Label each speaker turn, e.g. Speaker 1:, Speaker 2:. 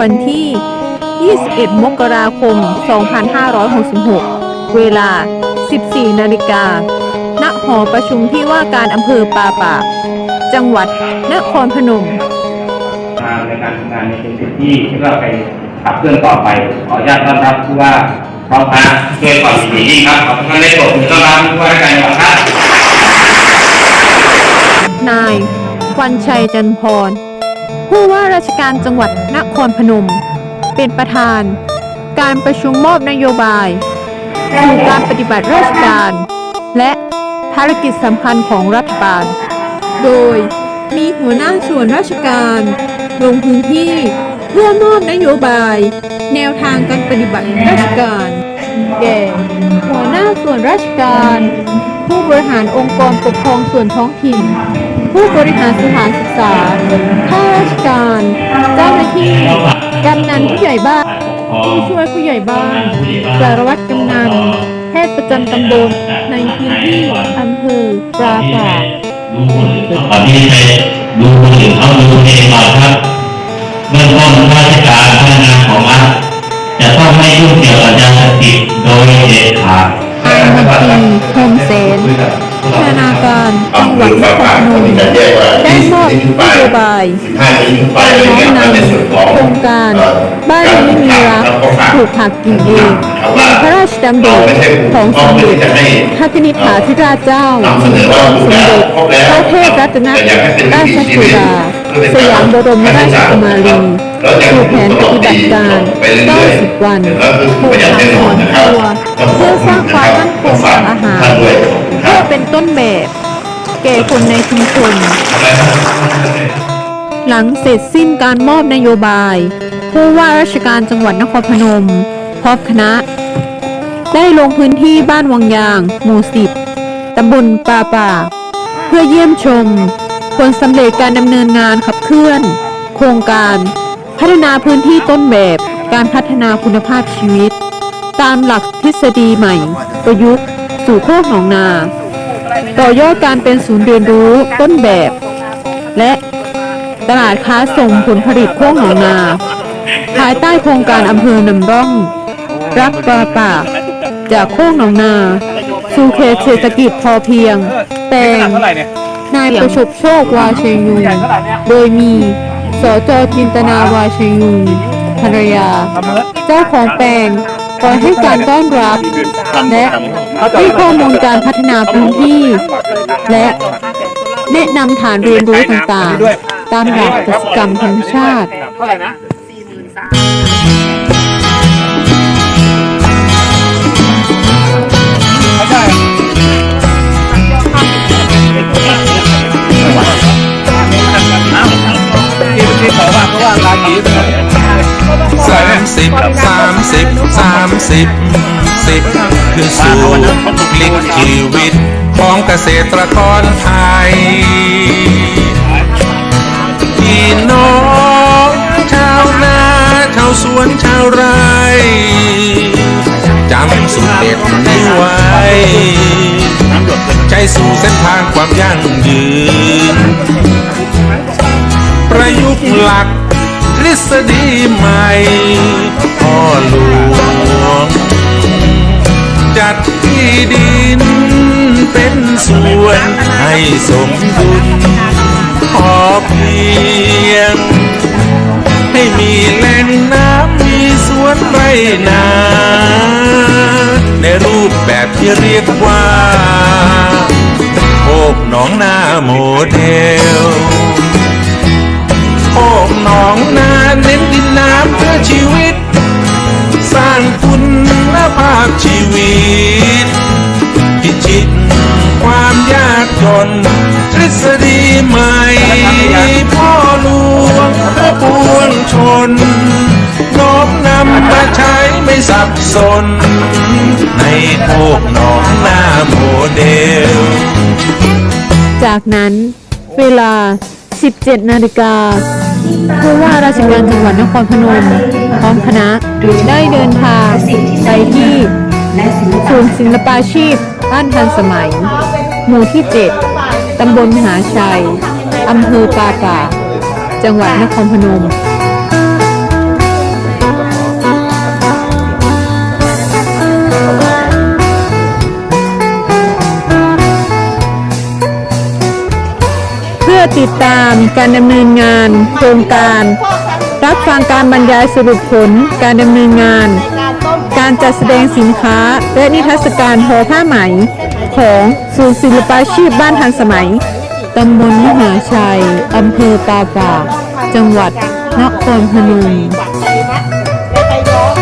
Speaker 1: วันที่ 21 มกราคม 2566 เวลา 14 นาฬิกา ณ หอประชุมที่ว่าการอำเภอปาปาก จังหวัดนครพนม
Speaker 2: มาในการทำงานในพื้นที่ที่เราไปขับเคลื่อนต่อไป ขออนุญาตต้อนรับผู้ว่าพร้อมพาด้วยความยินดียิ่งครับ ขอบคุณท่านได้โปรดต้อนรับผู้ว่าราชการจังหวัดครับ
Speaker 1: นายวันชัยจันพร ผู้ว่าราชการจังหวัดนครพนม เป็นประธาน การประชุมมอบนโยบายสู่การปฏิบัติราชการ และภารกิจสำคัญของรัฐบาล โดยมีหัวหน้าส่วนราชการลงพื้นที่เพื่อมอบนโยบาย แนวทางการปฏิบัติราชการแก่หัวหน้าส่วนราชการ ผู้บริหารองค์กรปกครองส่วนท้องถิ่น ผู้บริหารสถานศึกษาข้าราชการ เจ้าหน้าที่กำนันผู้ใหญ่บ้านผู้ช่วยผู้ใหญ่บ้านสารวัตรกำนันแพทย์ประจำตำบลในพื้นที่อำเภอปราปาก
Speaker 3: ดูคนอื่นก่อนที่จะไปดูคนอื่นเขาดูเองก่อนครับเบื้องต้นราชการพนักงานของรัฐจะต้องไม่ยุ่งเกี่ยวกับยาเสพติดโดยเด็ดขาด
Speaker 1: นายมนตรีโฮมเซน พัฒนาการจังหวัดนครพนมได้มอบนโยบายการน้อมนำโครงการบ้านนี้มีรักปลูกผักกินเองในพระราชดำริของสมเด็จพระนิธิถาธิราชเจ้าสมเด็จพระเทพรัตนราชสุดาสยามบรมราชกุมารีสู่แผนปฏิบัติการ90วันปลูกผักสวนครัวเพื่อสร้างความมั่นคงทางอาหาร เพื่อเป็นต้นแบบ แก่คนในชุมชน หลังเสร็จสิ้นการมอบนโยบาย ผู้ว่าราชการจังหวัดนครพนม พร้อมคณะ ได้ลงพื้นที่บ้านวังยาง หมู่สิบตำบลป่าป่า เพื่อเยี่ยมชม ผลสำเร็จการดำเนินงานขับเคลื่อน โครงการ พัฒนาพื้นที่ต้นแบบการพัฒนาคุณภาพชีวิต ตามหลักทฤษฎีใหม่ ประยุกต์ สู่โคกหนองนา ต่อยอดการเป็นศูนย์เรียนรู้ต้นแบบ และตลาดค้าส่งผลผลิตโคกหนองนา ภายใต้โครงการอำเภอนำร่อง รักปลาป่ากจากโคกหนองนา สู่เขตเศรษฐกิจพอเพียงแต่ง
Speaker 2: นา
Speaker 1: ยประสบโชควาชยุงโดยมีสจจินตนาวาชยุงภรรยา เจ้าของแปลง คอยให้การต้อนรับ และให้ข้อมูลการพัฒนาพื้นที่ และแนะนำฐานเรียนรู้ต่างๆ ตามหลักกสิกรรมธรรมชาติ
Speaker 4: สามสิบสามสิบสิบคือสู่พลิกชีวิตของเกษตรกรไทยพี่น้องชาวนาชาวสวนชาวไร่จำสุดเด็ดนี้ไว้ใจสู่เส้นทางความยั่งยืน ประยุกต์หลักทฤษฎีใหม่ หลวง จัดที่ดินเป็นส่วนให้สมดุลพอเพียง ให้มีแหล่งน้ำมีสวนไรนา ในรูปแบบที่เรียกว่าโอกหนองนาโมเดล สับสน ในโอกหนองนาโมเดล
Speaker 1: จากนั้นเวลา 17 นาฬิกาผู้ว่าราชการจังหวัดนครพนม พร้อมคณะได้เดินทางไปที่ศูนย์ศิลปาชีพ บ้านทันสมัย หมู่ที่ 7 ตำบลมหาชัย อำเภอปาป่าจังหวัดนครพนม ติดตามการดำเนินงาน โครงการ รับฟังการบรรยายสรุปผลการดำเนินงาน การจัดแสดงสินค้า และนิทรรศการทอผ้าไหม ของศูนย์ศิลปาชีพบ้านทันสมัยตำบลมหาชัยอำเภอตาปากจังหวัดนครพนม
Speaker 5: ไปวัดไปย้อม